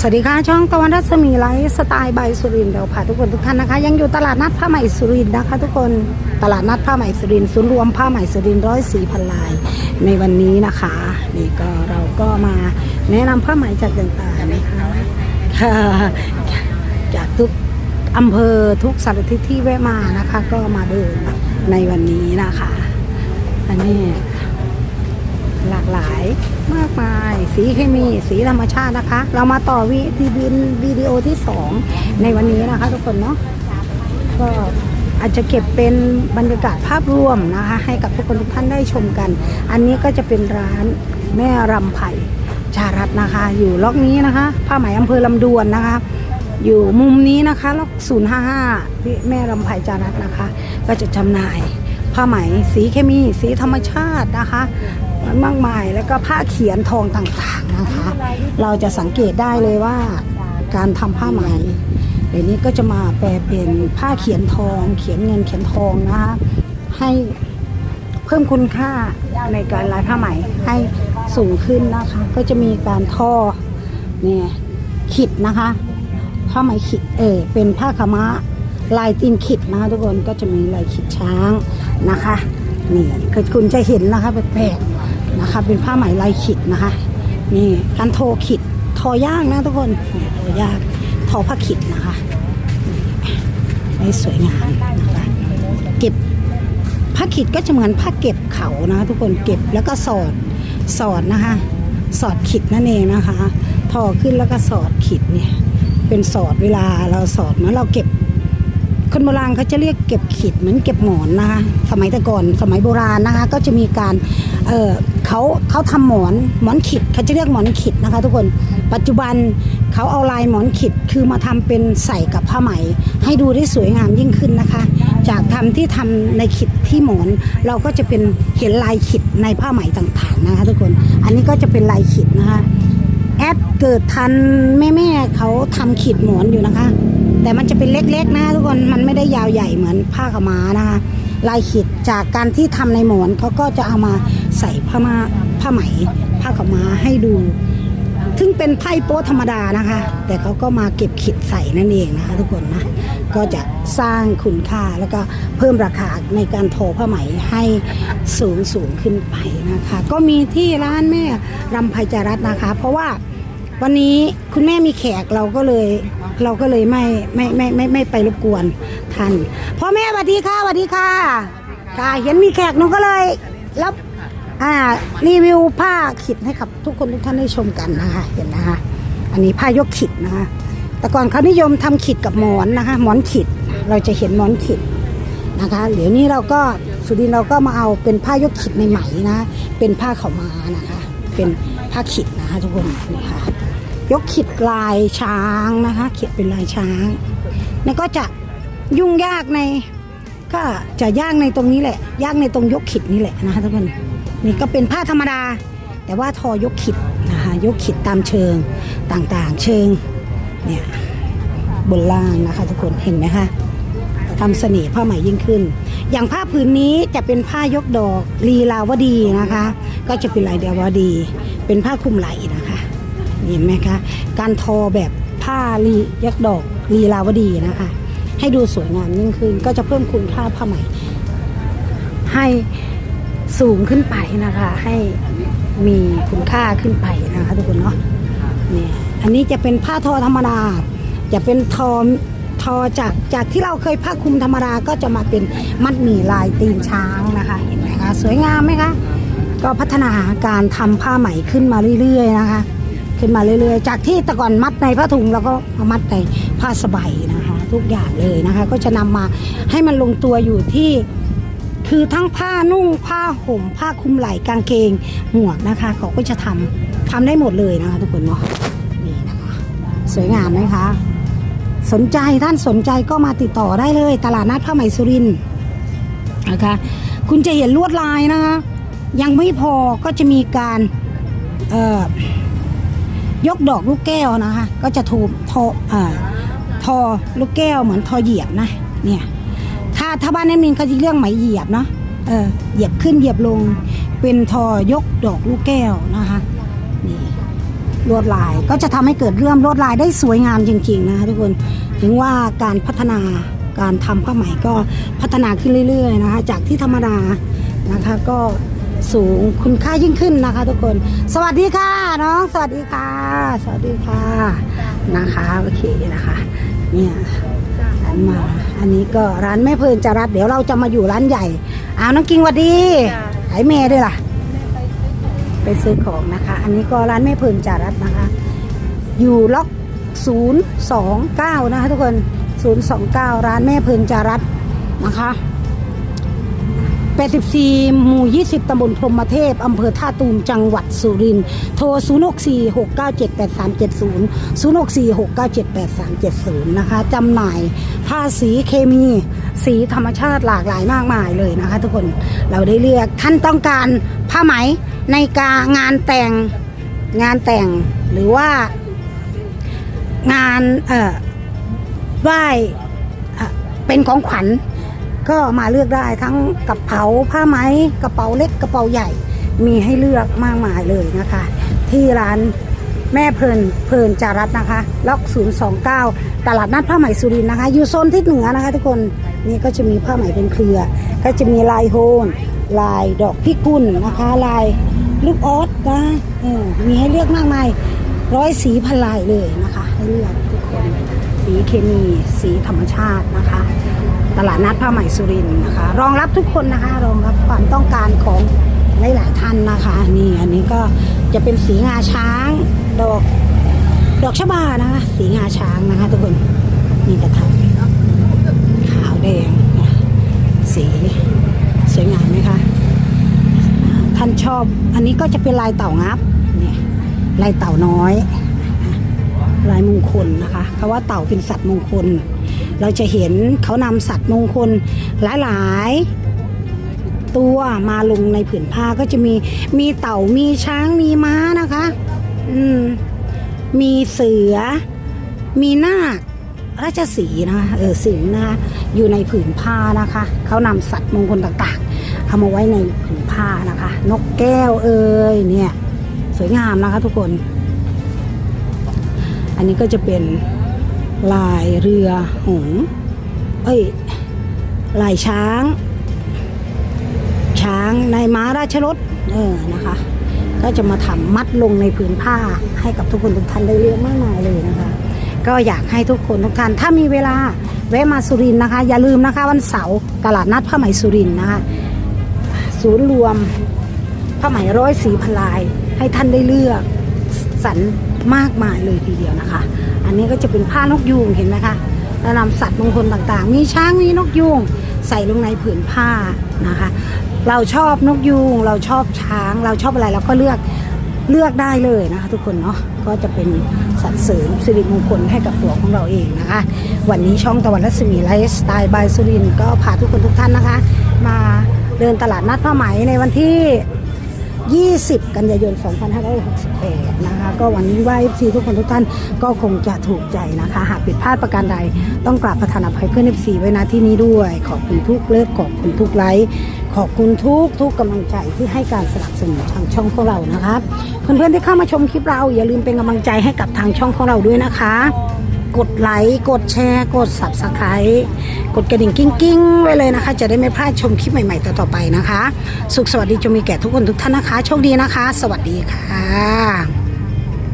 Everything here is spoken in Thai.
สวัสดีค่ะ ช่องตะวันรัศมีไลฟ์สไตล์บายสุรินทร์เราพาทุกคนทุกท่านนะคะ ยังอยู่ตลาดนัดผ้าไหมสุรินนะคะ ทุกคนตลาดนัดผ้าไหมสุรินศูนย์รวมผ้าไหมสุรินร้อยสี่พันลาย ในวันนี้นะคะนี่ก็เราก็มาแนะนำผ้าไหมจากต่างๆนะคะค่ะจากทุกอำเภอทุกสารทิศที่แวะมานะคะ ก็มาเดินในวันนี้นะคะ อันนี้หลากหลาย มากมาย สีเคมี สีธรรมชาตินะคะ เรามาต่อวิดีวินวิดีโอที่ 2 ในวันนี้นะคะทุกคนเนาะก็อาจจะเก็บเป็นบรรยากาศภาพรวมนะคะ ให้กับทุกคนทุกท่านได้ชมกัน อันนี้ก็จะเป็นร้านแม่รำไผ่จารัตนะคะ อยู่ล็อกนี้นะคะ ผ้าไหมอำเภอลำดวนนะคะ อยู่มุมนี้นะคะล็อก055ที่แม่รำไผ่จารัตนะคะ ก็จะจำหน่ายผ้าไหมสีเคมี สีธรรมชาตินะคะ มากมาย แล้วก็ผ้าเขียนทองต่างๆนะคะ เราจะสังเกตได้เลยว่าการทำผ้าไหมเดี๋ยวนี้ก็จะมาแปลเป็นผ้าเขียนทอง เขียนเงินเขียนทองนะคะให้เพิ่มคุณค่าในการลายผ้าไหมให้สูงขึ้นนะคะ ก็จะมีการท่อเนี่ยขิดนะคะผ้าไหมขิดเออเป็นผ้าขม้าลายตีนขิดนะคะทุกคนก็จะมีลายขิดช้างนะคะนี่คือคุณจะเห็นนะคะแปลกๆ นะคะ เป็นผ้าไหมลายขิดนะคะ นี่การโทขิดทอยางนะทุกคนทอยากทอผ้าขิดนะคะนี่สวยงามนะคะเก็บผ้าขิดก็จะเหมือนผ้าเก็บเขานะคะทุกคนเก็บแล้วก็สอดสอดนะคะ สอดขิดนั่นเองนะคะทอขึ้นแล้วก็สอดขิดเนี่ยเป็นสอดเวลาเราสอดเมื่อเราเก็บ คนโบราณเขาจะเรียกเก็บขิดเหมือนเก็บหมอนนะคะ สมัยแต่ก่อนสมัยโบราณนะคะ ก็จะมีการเเขาเขาทำหมอนหมอนขิดเขาจะเรียกหมอนขิดนะคะ ทุกคนปัจจุบันเขาเอาลายหมอนขิดคือมาทำเป็นใส่กับผ้าไหม ให้ดูได้สวยงามยิ่งขึ้นนะคะ จากทำที่ทำในขิดที่หมอนเราก็จะเป็นเห็นลายขิดในผ้าไหมต่างๆนะคะ ทุกคนอันนี้ก็จะเป็นลายขิดนะคะ แอดเกิดทันแม่แม่เขาทำขีดหมอนอยู่นะคะ แต่มันจะเป็นเล็กๆนะทุกคนมันไม่ได้ยาวใหญ่เหมือนผ้าขม้านะคะลายขีดจากการที่ทำในหมอนเขาก็จะเอามาใส่ผ้ามาผ้าไหมผ้าขม้าให้ดู ซึ่งเป็นไพ่โป๊ธรรมดานะคะ แต่เขาก็มาเก็บขีดใส่นั่นเองนะคะ ทุกคนนะก็จะสร้างคุณค่าแล้วก็เพิ่มราคาในการทอผ้าไหมให้สูงสูงขึ้นไปนะคะ ก็มีที่ร้านแม่รำไพจารัตน์นะคะ เพราะว่าวันนี้คุณแม่มีแขกเราก็เลยเราก็เลยไม่ไม่ไม่ไม่ไม่ไปรบกวนท่านพ่อแม่สวัสดีค่ะสวัสดีค่ะค่ะเห็นมีแขกหนูก็เลยรับ อ่ารีวิวผ้าขิดให้กับทุกคนทุกท่านได้ชมกันนะคะเห็นนะคะ อันนี้ผ้ายกขิดนะคะ แต่ก่อนเขานิยมทำขิดกับหมอนนะคะ หมอนขิดเราจะเห็นหมอนขิดนะคะเดี๋ยวนี้เราก็สุดินทร์เราก็มาเอาเป็นผ้ายกขิดในไหมนะ เป็นผ้าเขามานะคะ เป็นผ้าขิดนะคะทุกคนนี่ค่ะยกขิดลายช้างนะคะขิดเป็นลายช้างแล้วก็จะยุ่งยากใน ก็จะยางในตรงนี้แหละ ยางในตรงยกขิดนี่แหละนะคะทุกคน นี่ก็เป็นผ้าธรรมดา แต่ว่าทอยกขิดนะคะยกขิดตามเชิงต่างๆ เชิงเนี่ยบนล่างนะคะทุกคนเห็นไหมคะทำเสน่ห์ผ้าไหม่ยิ่งขึ้น อย่างผ้าผืนนี้จะเป็นผ้ายกดอกลีลาวดีนะคะ ก็จะเป็นลายเดียวดี เป็นผ้าคลุมไหล่นะคะเห็นไหมคะการทอแบบผ้าลียกดอกลีลาวดีนะคะ ให้ดูสวยงามยิ่งขึ้น ก็จะเพิ่มคุณค่าผ้าไหม่ให้ สูงขึ้นไปนะคะ ให้มีคุณค่าขึ้นไปนะคะทุกคนเนาะนี่อันนี้จะเป็นผ้าทอธรรมดาจะเป็นทอทอจากจากที่เราเคยผ้าคลุมธรรมดาก็จะมาเป็นมัดหมี่ลายตีนช้างนะคะเห็นไหมคะสวยงามไหมคะก็พัฒนาการทำผ้าไหมขึ้นมาเรื่อยๆนะคะ ขึ้นมาเรื่อยๆ จากที่แต่ก่อนมัดในผ้าถุงแล้วก็มามัดในผ้าสบายนะคะ ทุกอย่างเลยนะคะ ก็จะนำมาให้มันลงตัวอยู่ที่ คือทั้งผ้านุ่งผ้าห่ม ผ้าคลุมไหล่กางเกง หมวกนะคะเขาก็จะทำทำได้หมดเลยนะคะทุกคนเนาะนี่นะคะ สวยงามไหมคะสนใจท่านสนใจก็มาติดต่อได้เลย ตลาดนัดผ้าไหมสุรินทร์นะคะ คุณจะเห็นลวดลายนะคะ ยังไม่พอก็จะมีการยกดอกลูกแก้วนะคะ ก็จะถูกทอทอลูกแก้วเหมือนทอเหยียบนะเนี่ยาถ้าบ้านแอดมินเขาจะเรียกไหมเหยียบเนาะเออเหยียบขึ้นเหยียบลงเป็นทอยกดอกลูกแก้วนะคะนี่ลวดลายก็จะทำให้เกิดเรื่องลวดลายได้สวยงามจริงๆนะคะทุกคนถึงว่าการพัฒนาการทำผ้าไหมก็พัฒนาขึ้นเรื่อยๆนะคะจากที่ธรรมดานะคะก็สูงคุณค่ายิ่งขึ้นนะคะ ทุกคน สวัสดีค่ะน้องสวัสดีค่ะ สวัสดีค่ะนะคะโอเคนะคะเนี่ย มา อันนี้ก็ร้านแม่เพลินจรัสเดี๋ยวเราจะมาอยู่ร้านใหญ่อ้าวน้องกิงหวัดดีไอ้เมย์ด้วยล่ะไปซื้อของนะคะ อันนี้ก็ร้านแม่เพลินจารัสนะคะ อยู่ล็อก 029 นะคะทุกคน 029 ร้านแม่เพลินจารัสนะคะ 84 หมู่ 20 ตำบลพรมเทพ อำเภอท่าตูม จังหวัดสุรินทร์ โทร 0646978370 0646978370 นะคะ จำหน่ายผ้าสีเคมี สีธรรมชาติหลากหลายมากมายเลยนะคะ ทุกคน เราได้เลือก ท่านต้องการผ้าไหมในการงานแต่ง งานแต่ง หรือว่างาน เอ่อไหว้เป็นของขวัญ ก็มาเลือกได้ทั้งกระเป๋าผ้าไหมกระเป๋าเล็กกระเป๋าใหญ่ มีให้เลือกมากมายเลยนะคะ ที่ร้านแม่เพลินเพลินจารัตนะคะ ล็อก 029 ตลาดนัดผ้าไหมสุรินนะคะ อยู่โซนทิศเหนือนะคะทุกคนนี่ก็จะมีผ้าไหมเป็นเครือ ก็จะมีลายโฮนลายดอกพิกุลนะคะ ลายลูกออสนะมีให้เลือกมากมายร้อยสีพันลายเลยนะคะ ให้เลือกทุกคน สีเคมี สีธรรมชาตินะคะ ตลาดนัดผ้าไหม่สุรินทร์นะคะ รองรับทุกคนนะคะรองรับความต้องการของหลายๆท่านนะคะนี่อันนี้ก็จะเป็นสีงาช้างดอกดอกชบานะคะสีงาช้างนะคะทุกคนนี่กระถางขาวแดงนะสีสวยงามไหมคะท่านชอบอันนี้ก็จะเป็นลายเต่างับเนี่ยลายเต่าน้อย ลายมงคลนะคะคาว่าเต่าเป็นสัตว์มงคล เราจะเห็นเขานำสัตว์มงคลหลายๆ ตัวมาลงในผืนผ้าก็จะมีมีเต่ามีช้างมีม้านะคะอืมมีเสือ มีนาคราชสีนะคะเออสิงห์นะคะอยู่ในผืนผ้านะคะเขานำสัตว์มงคลต่างๆเอามาไว้ในผืนผ้านะคะ นกแก้วเอ่ยเนี่ยสวยงามนะคะทุกคน อันนี้ก็จะเป็นลายเรือหงเอ้ยลายช้าง ช้างในม้าราชรถเออนะคะ ก็จะมาทำมัดลงในผืนผ้าให้กับทุกคนทุกท่านได้เลือกมากมายเลยนะคะ ก็อยากให้ทุกคนทุกท่านถ้ามีเวลาแวะมาสุรินนะคะ อย่าลืมนะคะ วันเสาร์ตลาดนัดผ้าไหมสุรินนะคะศูนย์รวมผ้าไหมร้อยสีพลายให้ท่านได้เลือก สรรมากมายเลยทีเดียวนะคะ อันนี้ก็จะเป็นผ้านกยูงเห็นไหมคะแล้วนำสัตว์มงคลต่างๆ มีช้างมีนกยูงใส่ลงในผืนผ้านะคะ เราชอบนกยูงเราชอบช้าง เราชอบอะไรเราก็เลือกเลือกได้เลยนะคะทุกคนเนาะก็จะเป็นสัตว์เสริมสิริมงคลให้กับตัวของเราเองนะคะ วันนี้ช่องตะวันรัศมีไลฟ์สไตล์บายสุรินทร์ก็พาทุกคนทุกท่านนะคะ มาเดินตลาดนัดผ้าไหมในวันที่ 20 กันยายน 2568 นะคะ ก็วันนี้ว่า FC ทุกคนทุกท่านก็คงจะถูกใจนะคะ หากผิดพลาดประการใดต้องกราบประทานอภัยเพื่อน FC ไว้ณที่นี้ด้วย ขอบคุณทุกเลิฟขอบคุณทุกไลค์ขอบคุณทุกทุกกำลังใจที่ให้การสนับสนุนทางช่องของเรานะคะเพื่อนๆที่เข้ามาชมคลิปเราอย่าลืมเป็นกำลังใจให้กับทางช่องของเราด้วยนะคะ กดไลค์ กดแชร์ กด subscribe กดกระดิ่งกิ้งกิ้งๆ ไว้เลยนะคะ จะได้ไม่พลาดชมคลิปใหม่ๆ ต่อๆไปนะคะ สุขสวัสดีจงมีแก่ทุกคนทุกท่านนะคะ โชคดีนะคะ สวัสดีค่ะ